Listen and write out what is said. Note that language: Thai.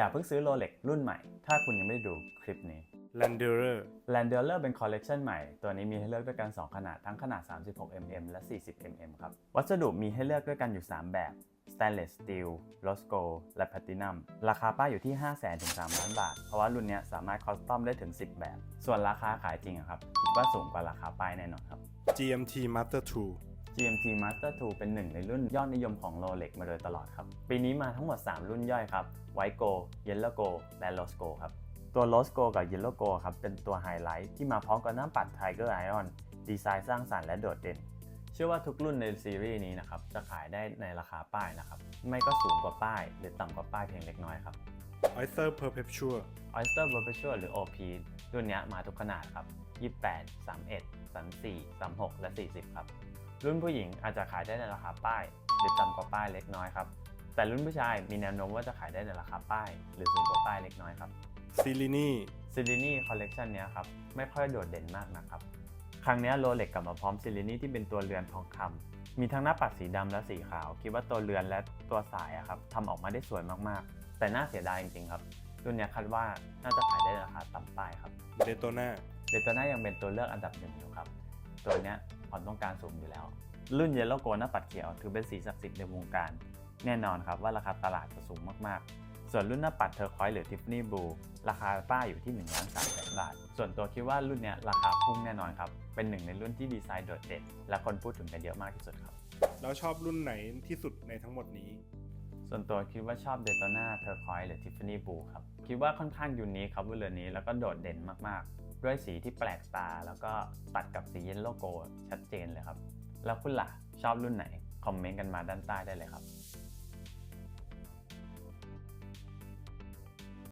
อย่าเพิ่งซื้อโรเล็กรุ่นใหม่ ถ้าคุณยังไม่ได้ดูคลิปนี้แลนเดอร์ l a n d e r e r เป็นคอลเลกชันใหม่ ตัวนี้มีให้เลือกด้วยกัน 2 ขนาด ทั้งขนาด 36 mm และ 40 mm ครับ วัสดุมีให้เลือกด้วยกันอยู่ 3 แบบ Stainless Steel Rose Gold และ Platinum ราคาป้ายอยู่ที่ 5 0 0 0 0 0ถึง3ล้านบาท เพราะว่ารุ่นเนี้ยสามารถคอสตอมได้ถึง 10 แบบ ส่วนราคาขายจริงอะครับคิดว่าสูงกว่าราคาป้ายแน่นอนครับ GMT Master GMT Master 2 เป็นหนึ่งในรุ่นยอดนิยมของ Rolex มาโดยตลอดครับ ปีนี้มาทั้งหมด 3 รุ่นย่อยครับ White Gold Yellow Gold และ Rose Gold ครับ ตัว Rose Gold กับ Yellow Gold ครับ เป็นตัวไฮไลท์ที่มาพร้อมกับหน้าปัด Tiger Iron ดีไซน์สร้างสรรค์และโดดเด่น เชื่อว่าทุกรุ่นในซีรีส์นี้นะครับ จะขายได้ในราคาป้ายนะครับ ไม่ก็สูงกว่าป้าย หรือต่ำกว่าป้ายเพียงเล็กน้อยครับ2 Oyster Perpetual Oyster Perpetual หรือ OP รุ่นเนี้ยมาทุกขนาดครับ 28 31 34 36 และ 40 ครับ รุ่นผู้หญิงอาจจะขายได้ในราคาป้าย หรือต่ำกว่าป้ายเล็กน้อยครับ แต่รุ่นผู้ชายมีแนวโน้มว่าจะขายได้ในราคาป้าย หรือสูงกว่าป้ายเล็กน้อยครับ c e l i n i ซิลินี่คอลเลกชันเนี้ยครับ ไม่ค่อยโดดเด่นมากนะครับ ครั้งเนี้โรเล็กกลับมาพร้อมซิลินี่ที่เป็นตัวเรือนทองคำมีทั้งหน้าปัดสีดำและสีขาว คิดว่าตัวเรือนและตัวสายอะครับทำออกมาได้สวยมากๆ แต่น่าเสียดายจริงๆครับ รุ่นเนี้ยคาดว่าน่าจะขายได้ในราคาต่ำป้ายครับ Daytona เดโตน่ายังเป็นตัวเลือกอันดับหนึ่งอยู่ครับ ตัวเนี้ยความต้องการสูงอยู่แล้ว รุ่นเยลโลโกหน้าปัดเขียวถือเป็นสีศักดิ์สิทธิ์ในวงการ แน่นอนครับว่าราคาตลาดจะสูงมากๆ ส่วนรุ่นหน้าปัดเทอร์คอยหรือทิฟฟานี่บลูราคาป้ายอยู่ที่1ล้าน3แสนบาท ส่วนตัวคิดว่ารุ่นเนี้ยราคาพุ่งแน่นอนครับเป็นหนึ่งในรุ่นที่ดีไซน์โดดเด่นและคนพูดถึงกันเยอะมากที่สุดครับ แล้วชอบรุ่นไหนที่สุดในทั้งหมดนี้ ส่วนตัวคิดว่าชอบเดโตนาเทอร์คอยหรือทิฟฟานี่บูครับ คิดว่าค่อนข้างยูนิคครับเรือนนี้แล้วก็โดดเด่นมากๆ ด้วยสีที่แปลกตา แล้วก็ตัดกับสีเยลโลโกชัดเจนเลยครับ แล้วคุณล่ะชอบรุ่นไหน คอมเมนต์กันมาด้านใต้ได้เลยครับ